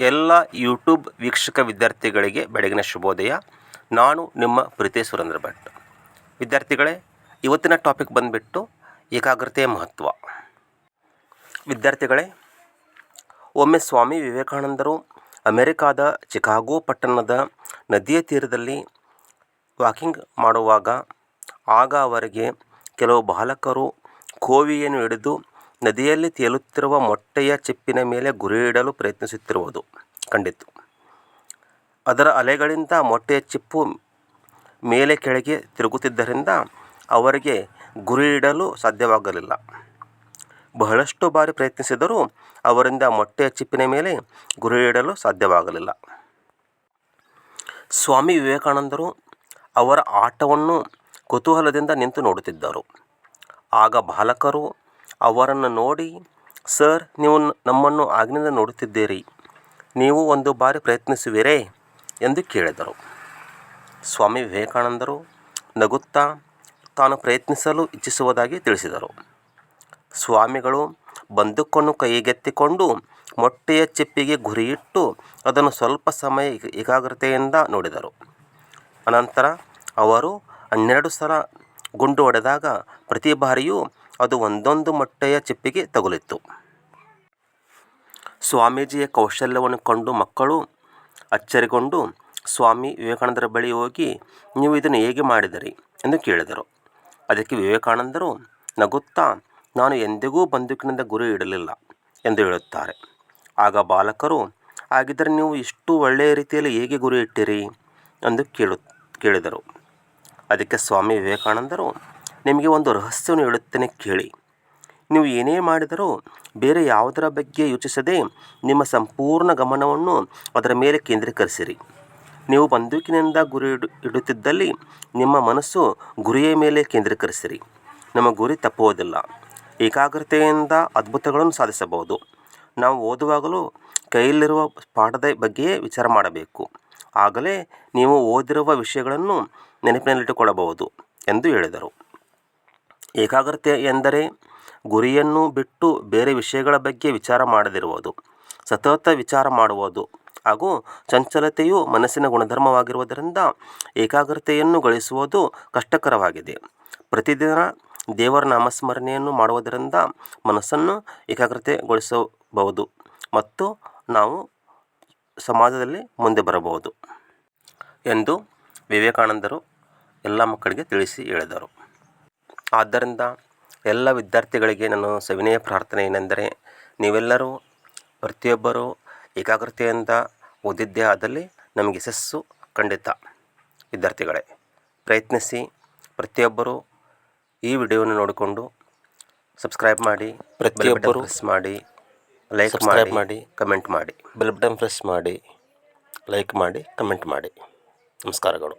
ಎಲ್ಲ ಯೂಟ್ಯೂಬ್ ವೀಕ್ಷಕ ವಿದ್ಯಾರ್ಥಿಗಳಿಗೆ ಬೆಳಗಿನ ಶುಭೋದಯ. ನಾನು ನಿಮ್ಮ ಪ್ರೀತಿ ಸುರೇಂದ್ರ ಭಟ್. ವಿದ್ಯಾರ್ಥಿಗಳೇ, ಇವತ್ತಿನ ಟಾಪಿಕ್ ಬಂದುಬಿಟ್ಟು ಏಕಾಗ್ರತೆಯ ಮಹತ್ವ. ವಿದ್ಯಾರ್ಥಿಗಳೇ, ಒಮ್ಮೆ ಸ್ವಾಮಿ ವಿವೇಕಾನಂದರು ಅಮೆರಿಕಾದ ಚಿಕಾಗೋ ಪಟ್ಟಣದ ನದಿಯ ತೀರದಲ್ಲಿ ವಾಕಿಂಗ್ ಮಾಡುವಾಗ ಆಗ ಅವರಿಗೆ ಕೆಲವು ಬಾಲಕರು ಕೋವಿಯನ್ನು ಹಿಡಿದು ನದಿಯಲ್ಲಿ ತೇಲುತ್ತಿರುವ ಮೊಟ್ಟೆಯ ಚಿಪ್ಪಿನ ಮೇಲೆ ಗುರಿಯಿಡಲು ಪ್ರಯತ್ನಿಸುತ್ತಿರುವುದು ಕಂಡಿತು ಅದರ ಅಲೆಗಳಿಂದ ಮೊಟ್ಟೆಯ ಚಿಪ್ಪು ಮೇಲೆ ಕೆಳಗೆ ತಿರುಗುತ್ತಿದ್ದರಿಂದ ಅವರಿಗೆ ಗುರಿಯಿಡಲು ಸಾಧ್ಯವಾಗಲಿಲ್ಲ. ಬಹಳಷ್ಟು ಬಾರಿ ಪ್ರಯತ್ನಿಸಿದರೂ ಅವರಿಂದ ಮೊಟ್ಟೆಯ ಚಿಪ್ಪಿನ ಮೇಲೆ ಗುರಿಯಿಡಲು ಸಾಧ್ಯವಾಗಲಿಲ್ಲ. ಸ್ವಾಮಿ ವಿವೇಕಾನಂದರು ಅವರ ಆಟವನ್ನು ಕುತೂಹಲದಿಂದ ನಿಂತು ನೋಡುತ್ತಿದ್ದರು. ಆಗ ಬಾಲಕರು ಅವರನ್ನು ನೋಡಿ, ಸರ್, ನೀವು ನಮ್ಮನ್ನು ಆಗಿನಿಂದ ನೋಡುತ್ತಿದ್ದೀರಿ. ನೀವು ಒಂದು ಬಾರಿ ಪ್ರಯತ್ನಿಸುವಿರೇ? ಎಂದು ಕೇಳಿದರು. ಸ್ವಾಮಿ ವಿವೇಕಾನಂದರು ನಗುತ್ತಾ ತಾನು ಪ್ರಯತ್ನಿಸಲು ಇಚ್ಛಿಸುವುದಾಗಿ ತಿಳಿಸಿದರು. ಸ್ವಾಮಿಗಳು ಬಂದೂಕನ್ನು ಕೈಗೆತ್ತಿಕೊಂಡು ಮೊಟ್ಟೆಯ ಚಿಪ್ಪಿಗೆ ಗುರಿಯಿಟ್ಟು ಅದನ್ನು ಸ್ವಲ್ಪ ಸಮಯ ಏಕಾಗ್ರತೆಯಿಂದ ನೋಡಿದರು. ಅನಂತರ ಅವರು ಹನ್ನೆರಡು ಸಲ ಗುಂಡು ಹೊಡೆದಾಗ ಪ್ರತಿ ಬಾರಿಯೂ ಅದು ಒಂದೊಂದು ಮೊಟ್ಟೆಯ ಚಿಪ್ಪಿಗೆ ತಗುಲಿತ್ತು. ಸ್ವಾಮೀಜಿಯ ಕೌಶಲ್ಯವನ್ನು ಕಂಡು ಮಕ್ಕಳು ಅಚ್ಚರಿಗೊಂಡು, ಸ್ವಾಮಿ ವಿವೇಕಾನಂದರ ಬಳಿ ಹೋಗಿ ನೀವು ಇದನ್ನು ಹೇಗೆ ಮಾಡಿದಿರಿ? ಎಂದು ಕೇಳಿದರು. ಅದಕ್ಕೆ ವಿವೇಕಾನಂದರು, ನಗುತ್ತಾ, ನಾನು ಎಂದಿಗೂ ಬಂದೂಕಿನಿಂದ ಗುರಿ ಇಡಲಿಲ್ಲ ಎಂದು ಹೇಳುತ್ತಾರೆ. ಆಗ ಬಾಲಕರು ಹಾಗಿದ್ದರೆ ನೀವು ಇಷ್ಟು ಒಳ್ಳೆಯ ರೀತಿಯಲ್ಲಿ ಹೇಗೆ ಗುರಿ ಇಟ್ಟಿರಿ? ಎಂದು ಕೇಳು, ಕೇಳಿದರು. ಅದಕ್ಕೆ ಸ್ವಾಮಿ ವಿವೇಕಾನಂದರು ನಿಮಗೆ ಒಂದು ರಹಸ್ಯವನ್ನು ಹೇಳುತ್ತೇನೆ ಕೇಳಿ. ನೀವು ಏನೇ ಮಾಡಿದರೂ ಬೇರೆ ಯಾವುದರ ಬಗ್ಗೆ ಯೋಚಿಸದೆ ನಿಮ್ಮ ಸಂಪೂರ್ಣ ಗಮನವನ್ನು ಅದರ ಮೇಲೆ ಕೇಂದ್ರೀಕರಿಸಿರಿ. ನೀವು ಬಂದೂಕಿನಿಂದ ಗುರಿ ಇಡು, ಇಡುತ್ತಿದ್ದಲ್ಲಿ ನಿಮ್ಮ ಮನಸ್ಸು ಗುರಿಯ ಮೇಲೆ ಕೇಂದ್ರೀಕರಿಸಿರಿ. ನಮ್ಮ ಗುರಿ ತಪ್ಪುವುದಿಲ್ಲ. ಏಕಾಗ್ರತೆಯಿಂದ ಅದ್ಭುತಗಳನ್ನು ಸಾಧಿಸಬಹುದು. ನಾವು ಓದುವಾಗಲೂ ಕೈಯಲ್ಲಿರುವ ಪಾಠದ ಬಗ್ಗೆಯೇ ವಿಚಾರ ಮಾಡಬೇಕು. ಆಗಲೇ ನೀವು ಓದಿರುವ ವಿಷಯಗಳನ್ನು ನೆನಪಿನಲ್ಲಿಟ್ಟುಕೊಳ್ಳಬಹುದು ಎಂದು ಹೇಳಿದರು. ಏಕಾಗ್ರತೆ ಎಂದರೆ ಗುರಿಯನ್ನು ಬಿಟ್ಟು ಬೇರೆ ವಿಷಯಗಳ ಬಗ್ಗೆ ವಿಚಾರ ಮಾಡದಿರುವುದು, ಸತತ ವಿಚಾರ ಮಾಡುವುದು ಹಾಗೂ ಚಂಚಲತೆಯು ಮನಸ್ಸಿನ ಗುಣಧರ್ಮವಾಗಿರುವುದರಿಂದ ಏಕಾಗ್ರತೆಯನ್ನು ಗಳಿಸುವುದು ಕಷ್ಟಕರವಾಗಿದೆ. ಪ್ರತಿದಿನ ದೇವರ ನಾಮಸ್ಮರಣೆಯನ್ನು ಮಾಡುವುದರಿಂದ ಮನಸ್ಸನ್ನು ಏಕಾಗ್ರತೆಗೊಳಿಸಬಹುದು ಮತ್ತು ನಾವು ಸಮಾಜದಲ್ಲಿ ಮುಂದೆ ಬರಬಹುದು ಎಂದು ವಿವೇಕಾನಂದರು ಎಲ್ಲ ಮಕ್ಕಳಿಗೆ ತಿಳಿಸಿ ಹೇಳಿದರು. ಆದ್ದರಿಂದ ಎಲ್ಲ ವಿದ್ಯಾರ್ಥಿಗಳಿಗೆ ನಾನು ಸವಿನಯ ಪ್ರಾರ್ಥನೆ ಏನೆಂದರೆ ನೀವೆಲ್ಲರೂ ಪ್ರತಿಯೊಬ್ಬರೂ ಏಕಾಗ್ರತೆಯಿಂದ ಓದಿದ್ದೇ ಆದಲ್ಲಿ ನಮಗೆ ಯಶಸ್ಸು ಖಂಡಿತ. ವಿದ್ಯಾರ್ಥಿಗಳೇ ಪ್ರಯತ್ನಿಸಿ ಪ್ರತಿಯೊಬ್ಬರೂ ಈ ವಿಡಿಯೋವನ್ನು ನೋಡಿಕೊಂಡು ಸಬ್ಸ್ಕ್ರೈಬ್ ಮಾಡಿ ಪ್ರತಿಯೊಬ್ಬರು ಪ್ರೆಸ್ ಮಾಡಿ ಲೈಕ್ ಮಾಡಿ ಮಾಡಿ ಕಮೆಂಟ್ ಮಾಡಿ. ಬೆಲ್ ಬಟನ್ ಪ್ರೆಸ್ ಮಾಡಿ ಲೈಕ್ ಮಾಡಿ ಕಮೆಂಟ್ ಮಾಡಿ. ನಮಸ್ಕಾರಗಳು.